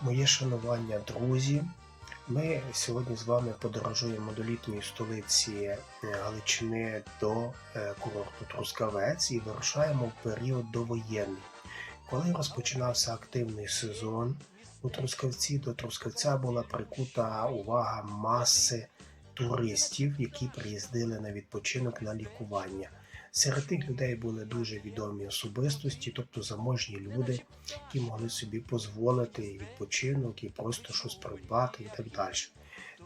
Моє шанування, друзі. Ми сьогодні з вами подорожуємо до літньої столиці е, Галичини до е, курорту Трускавець і вирушаємо в період довоєнний. Коли розпочинався активний сезон у Трускавці, до Трускавця була прикута увага маси туристів, які приїздили на відпочинок на лікування. Серед тих людей були дуже відомі особистості, тобто заможні люди, які могли собі дозволити відпочинок, і просто щось придбати і так далі.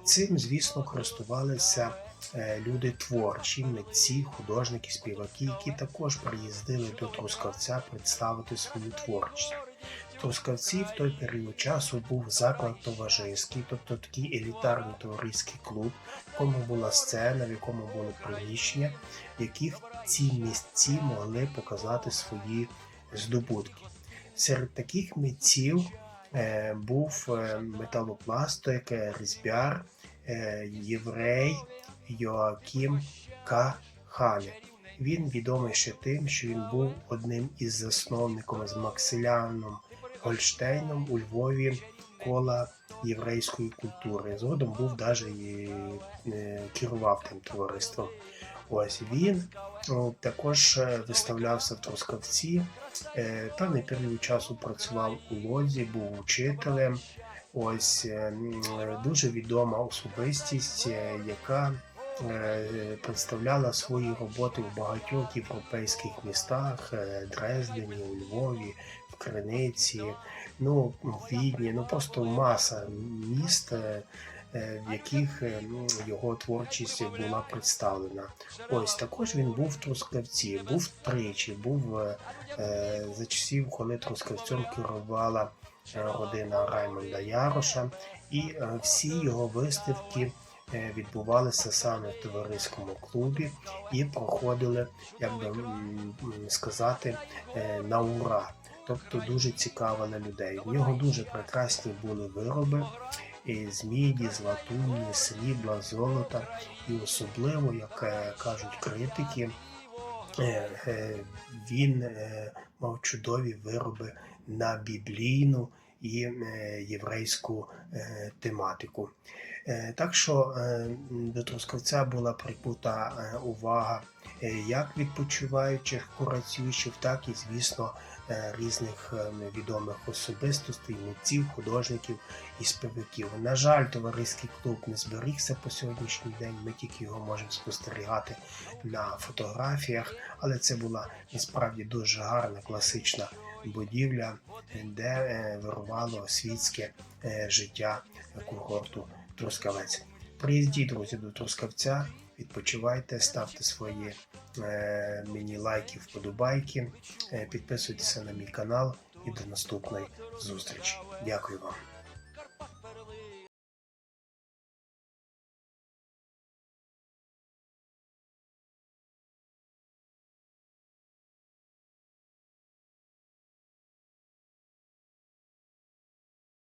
Цим, звісно, користувалися е, люди творчі, митці, художники, співаки, які також приїздили до Трускавця представити свою творчість. Трускавці в той період часу був заклад товариський, тобто такий елітарний товариський клуб, в якому була сцена, в якому були приміщення, в яких ці місці могли показати свої здобутки. Серед таких митців е, був е, металопластик, різьбяр, е, єврей Йоаким К. Він відомий ще тим, що він був одним із засновників з Максиляном Гольштейном у Львові кола єврейської культури. Згодом був навіть і е, керував тим товариством. Ось він також е, виставлявся в Трускавці. Певний період часу працював у Лодзі, був учителем. Ось е, дуже відома особистість, яка представляла свої роботи в багатьох європейських містах Дрездені, у Львові, Криниці, ну, в Відні, ну просто маса міст. е, е, В яких е, його творчість була представлена. Ось також він був в Трускавці, був тричі, був за часів, коли Трускавцем керувала родина Раймонда Яроша, і всі його виставки відбувалися саме в товариському клубі і проходили, як би сказати, на ура. Тобто дуже цікавили людей. В нього дуже прекрасні були вироби з міді, з латуні, срібла, золота. І особливо, як е, кажуть критики, е, е, він мав чудові вироби на біблійну і єврейську тематику. Так що до Трускавця була прикута увага як відпочиваючих курацючих, так і, звісно, різних е, відомих особистостей, митців, художників і співаків. На жаль, товариський клуб не зберігся по сьогоднішній день. Ми тільки його можемо спостерігати на фотографіях, але це була насправді дуже гарна класична будівля, де е, вирувало світське е, життя курорту Трускавець. Приїздіть, друзі, до Трускавця, відпочивайте, ставте свої е, мені лайки, вподобайки, е, підписуйтеся на мій канал і до наступної зустрічі. Дякую вам.